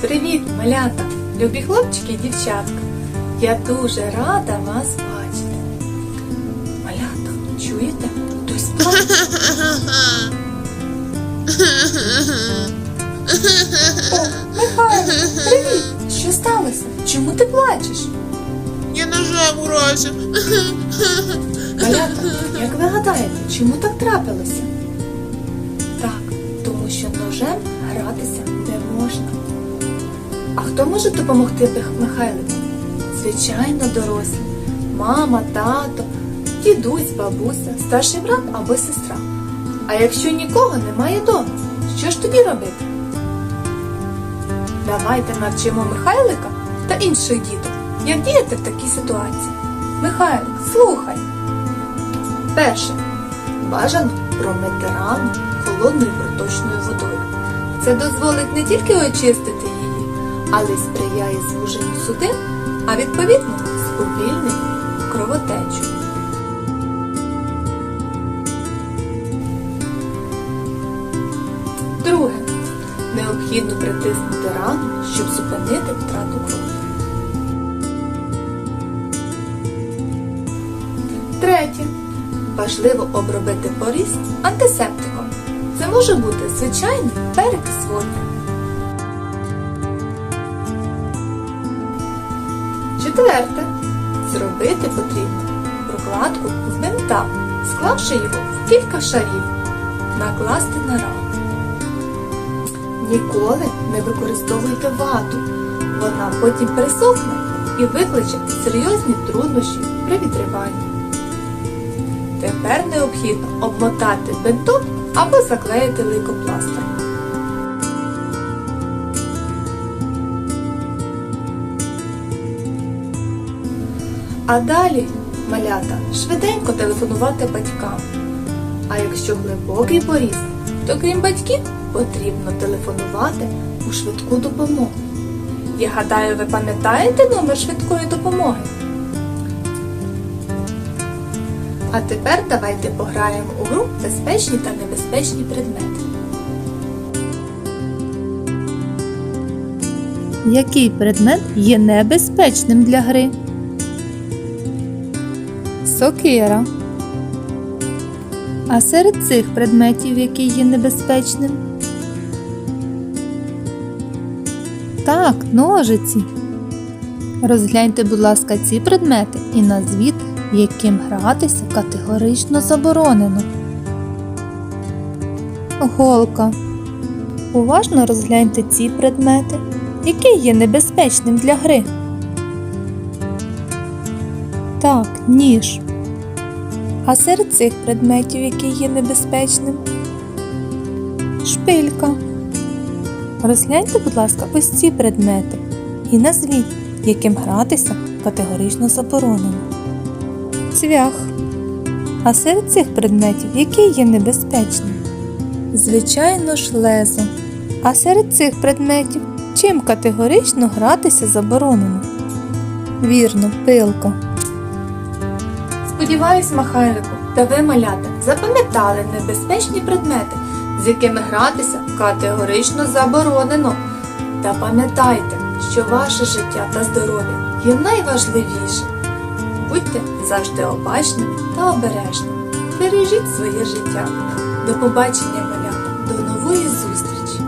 Привіт, малята, любі хлопчики і дівчатка. Я дуже рада вас бачити. Малята, чуєте? Хтось плаче. О, Михайло, привіт! Що сталося? Чому ти плачеш? Я ножем уразив. Малята, як ви гадаєте, чому так трапилося? Так, тому що ножем гратися не можна. Хто може допомогти Мих- Михайлику? Звичайно, дорослі. Мама, тато, дідусь, бабуся, старший брат або сестра. А якщо нікого немає вдома, що ж тоді робити? Давайте навчимо Михайлика та інших діток, як діяти в такій ситуації. Михайлик, слухай. Перше. Бажано промити рану холодною проточною водою. Це дозволить не тільки очистити але сприяє звуженню судин, а відповідно сповільнить кровотечу. Друге. Необхідно притиснути рану, щоб зупинити втрату крові. Третє. Важливо обробити поріз антисептиком. Це може бути звичайний перекис води. Четверте. Зробити потрібно прокладку з бинта, склавши його в кілька шарів. Накласти на рану. Ніколи не використовуйте вату. Вона потім присохне і викличе серйозні труднощі при відриванні. Тепер необхідно обмотати бинтом або заклеїти лейкопластиром. А далі, малята, швиденько телефонувати батькам. А якщо глибокий поріз, то крім батьків потрібно телефонувати у швидку допомогу. Я гадаю, ви пам'ятаєте номер швидкої допомоги? А тепер давайте пограємо у гру безпечні та небезпечні предмети. Який предмет є небезпечним для гри? Сокира. А серед цих предметів, який є небезпечним? Так, ножиці. Розгляньте, будь ласка, ці предмети і назвіть, яким гратися категорично заборонено. Голка. Уважно розгляньте ці предмети, який є небезпечним для гри. Так, ніж. А серед цих предметів, який є небезпечним? Шпилька. Розгляньте, будь ласка, ось ці предмети і назвіть, яким гратися категорично заборонено. Цвях. А серед цих предметів, який є небезпечним? Звичайно ж, лезо. А серед цих предметів чим категорично гратися заборонено? Вірно, пилка. Сподіваюсь, Михайлику, та ви, малята, запам'ятали небезпечні предмети, з якими гратися категорично заборонено. Та пам'ятайте, що ваше життя та здоров'я є найважливішим. Будьте завжди обачними та обережними. Бережіть своє життя. До побачення, малята, до нової зустрічі!